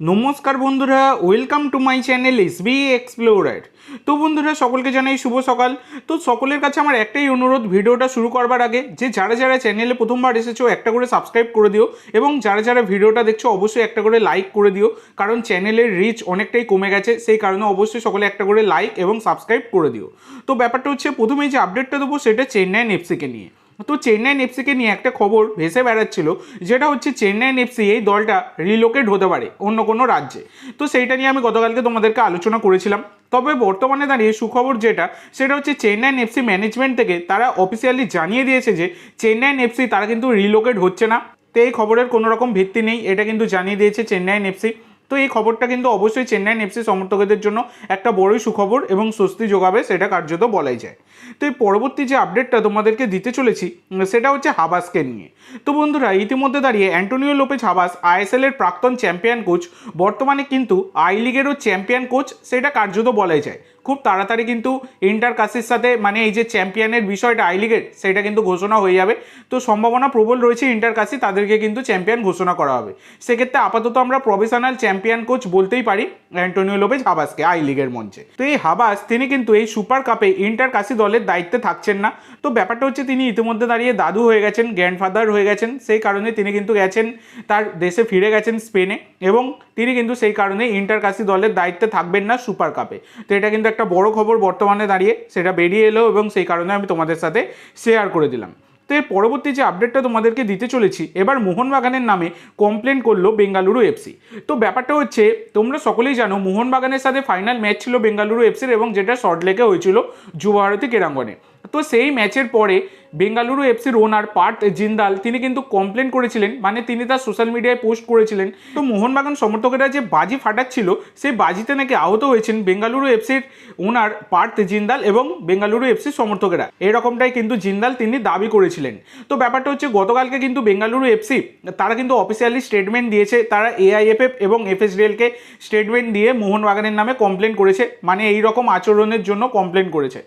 নমস্কার বন্ধুরা welcome to my channel S B explorer তো বন্ধুরা, সকলকে জানাই শুভ সকাল। তো সকলের কাছে আমার একটাই অনুরোধ, ভিডিওটা শুরু করবার আগে যে যারা যারা চ্যানেলে প্রথমবার এসেছ, একটা করে সাবস্ক্রাইব করে দিও এবং যারা যারা ভিডিওটা দেখছ, অবশ্যই একটা করে লাইক করে দিও, কারণ চ্যানেলের রিচ অনেকটাই কমে গেছে। সেই কারণে অবশ্যই সকলে একটা করে লাইক এবং সাবস্ক্রাইব করে দিও। তো ব্যাপারটা হচ্ছে প্রথমেই যে আপডেটটা দেবো, সেটা চেন্নাইন এফসিকে নিয়ে। তো চেন্নাইন এফসিকে নিয়ে একটা খবর ভেসে বেড়াচ্ছিল, যেটা হচ্ছে চেন্নাইন এফসি এই দলটা রিলোকেট হতে পারে অন্য কোনো রাজ্যে। তো সেইটা নিয়ে আমি গতকালকে তোমাদেরকে আলোচনা করেছিলাম। তবে বর্তমানে দাঁড়িয়ে সুখবর যেটা, সেটা হচ্ছে চেন্নাইন এফসি ম্যানেজমেন্ট থেকে তারা অফিসিয়ালি জানিয়ে দিয়েছে যে চেন্নাইন এফসি তারা কিন্তু রিলোকেট হচ্ছে না। তো এই খবরের কোনো রকম ভিত্তি নেই, এটা কিন্তু জানিয়ে দিয়েছে চেন্নাইন এফসি তো এই খবরটা কিন্তু অবশ্যই চেন্নাইন এফসি সমর্থকদের জন্য একটা বড়ই সুখবর এবং স্বস্তি যোগাবে, সেটা কার্যত বলাই যায়। তো এই পরবর্তী যে আপডেটটা তোমাদেরকে দিতে চলেছি, সেটা হচ্ছে হাবাসকে নিয়ে। তো বন্ধুরা, ইতিমধ্যে দাঁড়িয়ে অ্যান্টোনিও লোপেজ হাবাস, আইএসএল এর প্রাক্তন চ্যাম্পিয়ন কোচ বর্তমানে কিন্তু আই লিগেরও চ্যাম্পিয়ন কোচ সেটা কার্যত বলাই যায়। খুব তাড়াতাড়ি কিন্তু ইন্টার কাসির সাথে মানে এই যে চ্যাম্পিয়নের বিষয়টা, আই লিগের, সেটা কিন্তু ঘোষণা হয়ে যাবে। তো সম্ভাবনা প্রবল রয়েছে ইন্টার কাসি তাদেরকে কিন্তু চ্যাম্পিয়ন ঘোষণা করা হবে। সেক্ষেত্রে আপাতত আমরা প্রফেশনাল চ্যাম্পিয়ন কোচ বলতেই পারি অ্যান্টোনিও লোপেজ হাবাসকে আই লিগের মঞ্চে। তো এই হাবাস, তিনি কিন্তু এই সুপার কাপে ইন্টার কাসি দলের দায়িত্বে থাকছেন না। তো ব্যাপারটা হচ্ছে, তিনি ইতিমধ্যে দাঁড়িয়ে দাদু হয়ে গেছেন গ্র্যান্ডফাদার হয়ে গেছেন, সেই কারণে তিনি কিন্তু গেছেন, তার দেশে ফিরে গেছেন স্পেনে এবং তিনি কিন্তু সেই কারণে ইন্টার কাসি দলের দায়িত্বে থাকবেন না সুপার কাপে তো এটা কিন্তু একটা বড় খবর বর্তমানে দাঁড়িয়ে সেটা বেরিয়ে এলো এবং সেই কারণে আমি তোমাদের সাথে শেয়ার করে দিলাম। তো এর পরবর্তী যে আপডেটটা তোমাদেরকে দিতে চলেছি, এবার মোহনবাগানের নামে কমপ্লেন করল বেঙ্গালুরু এফসি তো ব্যাপারটা হচ্ছে, তোমরা সকলেই জানো মোহনবাগানের সাথে ফাইনাল ম্যাচ ছিল বেঙ্গালুরু এফসির এবং যেটা শর্টলেকে হয়েছিল যুবভারতী ক্রীড়াঙ্গনে তো সেই ম্যাচের পরে বেঙ্গালুরু এফসির ওনার পার্ট জিন্দাল, তিনি কিন্তু কমপ্লেন করেছিলেন মানে তিনি তার সোশ্যাল মিডিয়ায় পোস্ট করেছিলেন। তো মোহনবাগান সমর্থকেরা যে বাজি ফাটাচ্ছিল, সেই বাজিতে নাকি আহত হয়েছেন বেঙ্গালুরু এফসির ওনার পার্থ জিন্দাল এবং বেঙ্গালুরু এফসির সমর্থকেরা। এরকমটাই কিন্তু জিন্দাল তিনি দাবি করেছিলেন। তো ব্যাপারটা হচ্ছে, গতকালকে কিন্তু বেঙ্গালুরু এফসি তারা কিন্তু অফিসিয়ালি স্টেটমেন্ট দিয়েছে, তারা এআইএফএফ এবং এফএসডিএলকে স্টেটমেন্ট দিয়ে মোহনবাগানের নামে কমপ্লেন করেছে মানে এই রকম আচরণের জন্য কমপ্লেন করেছে।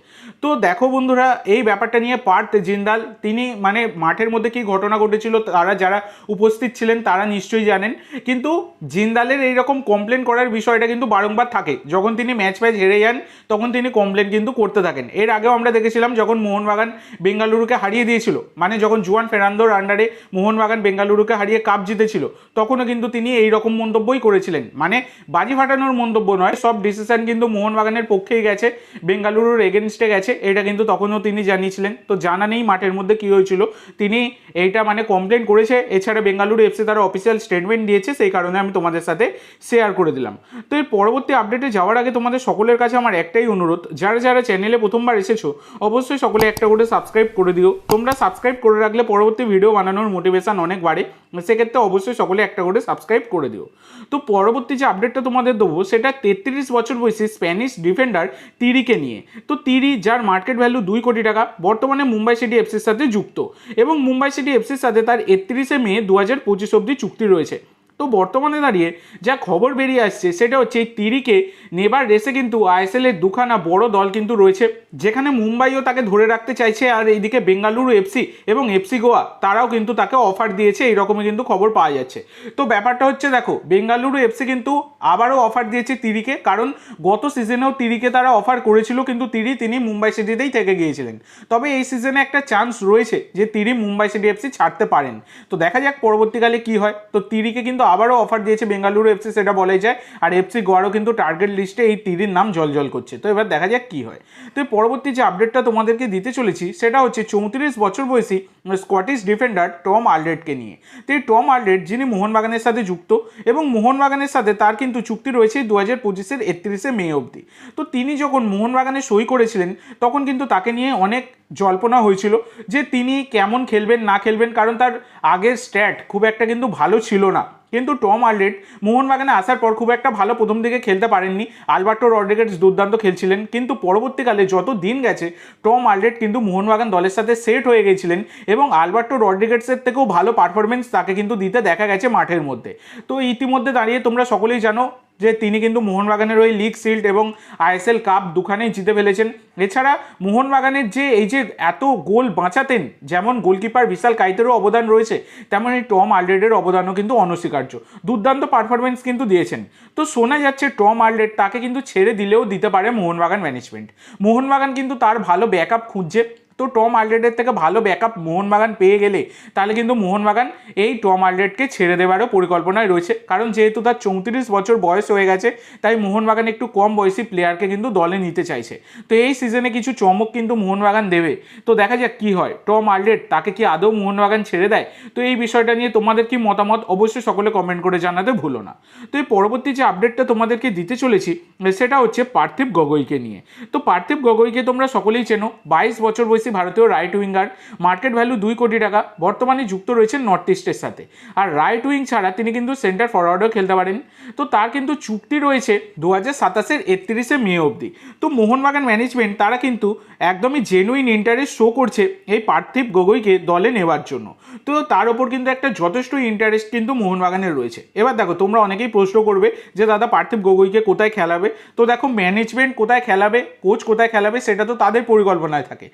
তো দেখো বন্ধুরা এই ব্যাপারটা নিয়ে পার্থ জিন্দাল, তিনি মানে মাঠের মধ্যে কি ঘটনা ঘটেছিল, তারা যারা উপস্থিত ছিলেন, তারা নিশ্চয়ই জানেন। কিন্তু জিন্দালের এইরকম কমপ্লেন করার বিষয়টা কিন্তু বারংবার থাকে। যখন তিনি ম্যাচ ম্যাচ হেরে যান, তখন তিনি কমপ্লেন কিন্তু করতে থাকেন। এর আগেও আমরা দেখেছিলাম যখন মোহনবাগান বেঙ্গালুরুকে হারিয়ে দিয়েছিল মানে যখন জুয়ান ফেরান্দোর আন্ডারে মোহনবাগান বেঙ্গালুরুকে হারিয়ে কাপ জিতেছিল, তখনও কিন্তু তিনি এই রকম মন্তব্যই করেছিলেন। মানে বাজি ফাটানোর মন্তব্য নয়, সব ডিসিশন কিন্তু মোহনবাগানের পক্ষেই গেছে, বেঙ্গালুরুর এগেনস্টে গেছে, এটা কিন্তু তখনও তিনি জানিয়েছিলেন। তো জানা নেই মাঠের মধ্যে কি হয়েছিল। তিনি এইটা মানে কমপ্লেন করেছে। এছাড়া বেঙ্গালুরু এফসি তারা অফিসিয়াল স্টেটমেন্ট দিয়েছে। সেই কারণে আমি তোমাদের সাথে শেয়ার করে দিলাম। তো এর পরবর্তী আপডেটে যাওয়ার আগে তোমাদের সকলের কাছে আমার একটাই অনুরোধ। যারা যারা চ্যানেলে প্রথমবার এসেছ, অবশ্যই সকলে একটা করে সাবস্ক্রাইব করে দিও। তোমরা সাবস্ক্রাইব করে রাখলে পরবর্তী ভিডিও বানানোর মোটিভেশন অনেক বাড়ে। সেক্ষেত্রে অবশ্যই সকলে একটা করে সাবস্ক্রাইব করে দিও। তো পরবর্তী যে আপডেটটা তোমাদের দেবো, সেটা তেত্রিশ বছর বয়সী স্প্যানিশ ডিফেন্ডার তিরিকে নিয়ে। তো তিরি, যার মার্কেট ভ্যালু দুই কোটি টাকা। বর্তমানে মুম্বাই সিটি এফসির সাথে যুক্ত। এবং মুম্বাই সিটি এফসির সাথে তার একত্রিশে মে দু হাজার পঁচিশ অব্দি চুক্তি রয়েছে। তো বর্তমানে দাঁড়িয়ে যা খবর বেরিয়ে আসছে সেটা হচ্ছে এই তিরিকে নেবার রেসে কিন্তু আইএসএল এর দুখানা বড় দল কিন্তু রয়েছে, যেখানে মুম্বাইও তাকে ধরে রাখতে চাইছে আর এইদিকে বেঙ্গালুরু এফসি এবং এফসি গোয়া তারাও কিন্তু তাকে অফার দিয়েছে এইরকমই কিন্তু খবর পাওয়া যাচ্ছে। তো ব্যাপারটা হচ্ছে দেখো, বেঙ্গালুরু এফসি কিন্তু আবারও অফার দিয়েছে তিরিকে, কারণ গত সিজনেও তিরিকে তারা অফার করেছিল, কিন্তু তিরি তিনি মুম্বাই সিটিতেই থেকে গিয়েছিলেন। তবে এই সিজনে একটা চান্স রয়েছে যে তিরি মুম্বাই সিটি এফসি ছাড়তে পারেন। তো দেখা যাক পরবর্তীকালে কি হয়। তো তিরিকে কিন্তু আবারও অফার দিয়েছে বেঙ্গালুরু এফসি সেটা বলাই যায়। আর এফসি গোয়ারও কিন্তু টার্গেট লিস্টে এই তিরির নাম জলজল করছে। তো এবার দেখা যাক কি হয়। তো পরবর্তী যে আপডেটটা তোমাদেরকে দিতে চলেছি, সেটা হচ্ছে চৌত্রিশ বছর বয়সী স্কটিশ ডিফেন্ডার টম আলডেটকে নিয়ে। তো এই টম আলডেট যিনি মোহনবাগানের সাথে যুক্ত এবং মোহনবাগানের সাথে তার কিন্তু চুক্তি রয়েছে দু হাজার পঁচিশের একত্রিশে মে অবধি। তো তিনি যখন মোহনবাগানে সই করেছিলেন, তখন কিন্তু তাকে নিয়ে অনেক জল্পনা হয়েছিল যে তিনি কেমন খেলবেন, না খেলবেন, কারণ তার আগের স্ট্যাট খুব একটা কিন্তু ভালো ছিল না। কিন্তু টম আলডেট মোহনবাগানে আসার পর খুব একটা ভালো প্রথম দিকে খেলতে পারেননি। আলবার্টো রড্রিগেজ দুর্দান্ত খেলছিলেন, কিন্তু পরবর্তীকালে যত দিন গেছে, টম আলডেট কিন্তু মোহনবাগান দলের সাথে সেট হয়ে গিয়েছিলেন এবং আলবার্টো রড্রিগেটসের থেকেও ভালো পারফরমেন্স তাকে কিন্তু দিতে দেখা গেছে মাঠের মধ্যে। তো ইতিমধ্যে দাঁড়িয়ে তোমরা সকলেই জানো যে তিনি কিন্তু মোহনবাগানের ওই লিগ শিল্ড এবং আইএসএল কাপ দুখানেই জিতে ফেলেছেন। এছাড়া মোহনবাগানের যে, এই যে এত গোল বাঁচাতেন, যেমন গোলকিপার বিশাল কাইতেরও অবদান রয়েছে, তেমন এই টম আলরেডের অবদানও কিন্তু অনস্বীকার্য। দুর্দান্ত পারফরমেন্স কিন্তু দিয়েছেন। তো শোনা যাচ্ছে টম আলরেড তাকে কিন্তু ছেড়ে দিলেও দিতে পারে মোহনবাগান ম্যানেজমেন্ট মোহনবাগান কিন্তু তার ভালো ব্যাকআপ খুঁজছে। তো টম আলরেডের থেকে ভালো ব্যাকআপ মোহনবাগান পেয়ে গেলে, তাহলে কিন্তু মোহনবাগান এই টম আলরেডকে ছেড়ে দেওয়ারও পরিকল্পনায় রয়েছে। কারণ যেহেতু তার চৌত্রিশ বছর বয়স হয়ে গেছে, তাই মোহনবাগান একটু কম বয়সী প্লেয়ারকে কিন্তু দলে নিতে চাইছে। তো এই সিজনে কিছু চমক কিন্তু মোহনবাগান দেবে। তো দেখা যাক কি হয়। টম আলরেড তাকে কি আদৌ মোহনবাগান ছেড়ে দেয়? তো এই বিষয়টা নিয়ে তোমাদের কি মতামত অবশ্যই সকলে কমেন্ট করে জানাতে ভুলো না। তো এই পরবর্তী যে আপডেটটা তোমাদেরকে দিতে চলেছি, সেটা হচ্ছে পার্থিব গগৈকে নিয়ে। তো পার্থিব গগৈকে তোমরা সকলেই চেনো, বাইশ বছর বয়সী ভারতীয় রাইট উইঙ্গার মার্কেট ভ্যালু দুই কোটি টাকা, বর্তমানে যুক্ত রয়েছেন নর্থ ইস্টের সাথে। আর রাইট উইং ছাড়া তিনি কিন্তু সেন্টার ফরওয়ার্ডও খেলতে পারেন। তো তার কিন্তু চুক্তি রয়েছে দু হাজার সাতাশের একত্রিশে মে অবধি। তো মোহনবাগান ম্যানেজমেন্ট তারা কিন্তু একদমই জেনুইন ইন্টারেস্ট শো করছে এই পার্থিব গগৈকে দলে নেওয়ার জন্য। তো তার ওপর কিন্তু একটা যথেষ্ট ইন্টারেস্ট কিন্তু মোহনবাগানের রয়েছে। এবার দেখো, তোমরা অনেকেই প্রশ্ন করবে যে, দাদা, পার্থিব গগৈকে কোথায় খেলাবে? তো দেখো ম্যানেজমেন্ট কোথায় খেলাবে কোচ কোথায় খেলাবে, সেটা তো তাদের পরিকল্পনায় থাকে।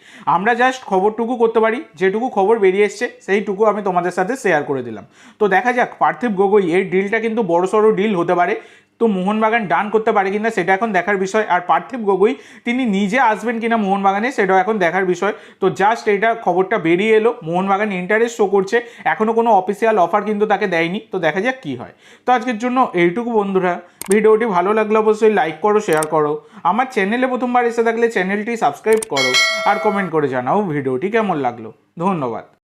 আমরা জাস্ট খবরটুকু করতে পারি, যেটুকু খবর বেরিয়ে এসছে, সেইটুকু আমি তোমাদের সাথে শেয়ার করে দিলাম। তো দেখা যাক, পার্থিব গগৈ এই ডিলটা কিন্তু বড়সড় ডিল হতে পারে। তো মোহনবাগান ডান করতে পারে কিনা সেটা এখন দেখার বিষয়। আর পার্থিব গগৈ, তিনি নিজে আসবেন কিনা মোহনবাগানে সেটাও এখন দেখার বিষয়। তো জাস্ট এটা খবরটা বেরিয়ে এলো, মোহনবাগান ইন্টারেস্ট শো করছে। এখনও কোনো অফিসিয়াল অফার কিন্তু তাকে দেয়নি। তো দেখা যাক কী হয়। তো আজকের জন্য এইটুকু বন্ধুরা। ভিডিওটি ভালো লাগলে অবশ্যই লাইক করো শেয়ার করো। আমার চ্যানেলে প্রথমবার এসে থাকলে চ্যানেলটি সাবস্ক্রাইব করো। আর কমেন্ট করে জানাও ভিডিওটি কেমন লাগল। ধন্যবাদ।